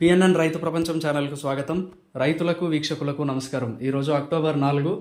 PNN రైతు ప్రపంచం ఛానల్కు స్వాగతం. రైతులకు వీక్షకులకు నమస్కారం. ఈరోజు అక్టోబర్ నాలుగు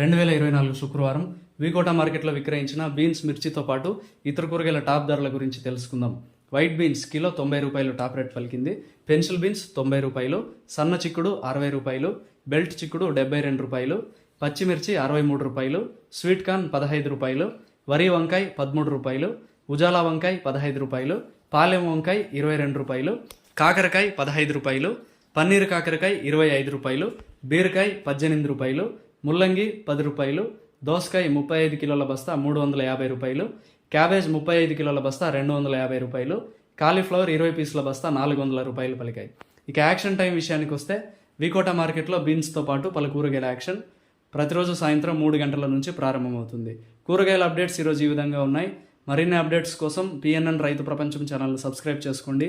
రెండు వేల ఇరవై నాలుగు శుక్రవారం వికోట మార్కెట్లో విక్రయించిన బీన్స్ మిర్చితో పాటు ఇతర కూరగాయల టాప్ ధరల గురించి తెలుసుకుందాం. వైట్ బీన్స్ కిలో తొంభై రూపాయలు టాప్ రేట్ పలికింది. పెన్సిల్ బీన్స్ తొంభై రూపాయలు సన్న చిక్కుడు అరవై రూపాయలు బెల్ట్ చిక్కుడు డెబ్బై రెండు రూపాయలు పచ్చిమిర్చి అరవై మూడు రూపాయలు స్వీట్ కార్న్ పదహైదు రూపాయలు వరి వంకాయ పదమూడు రూపాయలు ఉజాలా వంకాయ పదహైదు రూపాయలు పాలెం వంకాయ ఇరవై రెండు రూపాయలు కాకరకాయ పదహైదు రూపాయలు పన్నీర్ కాకరకాయ ఇరవై ఐదు రూపాయలు బీరకాయ పద్దెనిమిది రూపాయలు ముల్లంగి పది రూపాయలు దోసకాయ ముప్పై ఐదు కిలోల బస్తా మూడు వందల యాభై రూపాయలు క్యాబేజ్ ముప్పై ఐదు కిలోల బస్తా రెండు వందల యాభై రూపాయలు కాలీఫ్లవర్ ఇరవై పీసుల బస్తా నాలుగు వందల రూపాయలు పలికాయి. ఇక యాక్షన్ టైం విషయానికి వస్తే వికోట మార్కెట్లో బీన్స్తో పాటు పలు కూరగాయల యాక్షన్ ప్రతిరోజు సాయంత్రం మూడు గంటల నుంచి ప్రారంభమవుతుంది. కూరగాయల అప్డేట్స్ ఈరోజు ఈ విధంగా ఉన్నాయి. మరిన్ని అప్డేట్స్ కోసం పిఎన్ఎన్ రైతు ప్రపంచం ఛానల్ సబ్స్క్రైబ్ చేసుకోండి.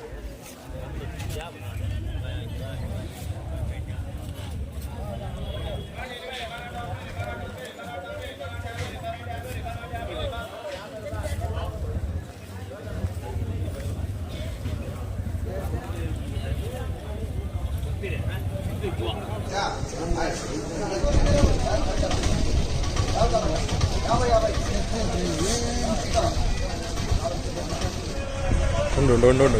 రెండు రెండు రెండు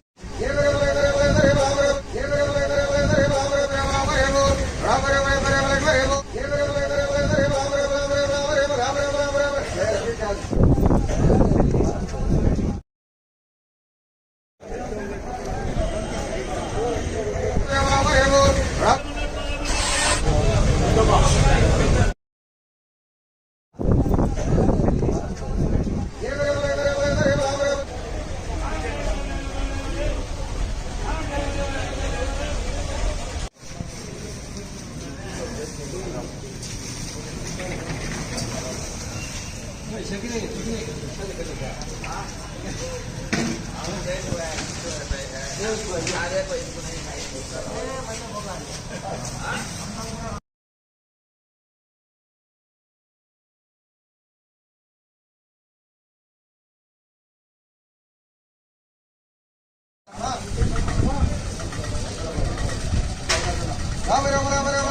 राम राम राम राम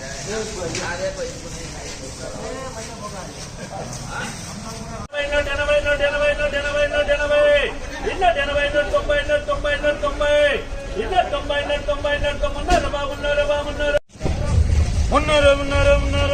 రూపాయలు అరవై రూపాయలు ఎనభై రూపాయలు ఎనభై ఎనభై. ఎనభై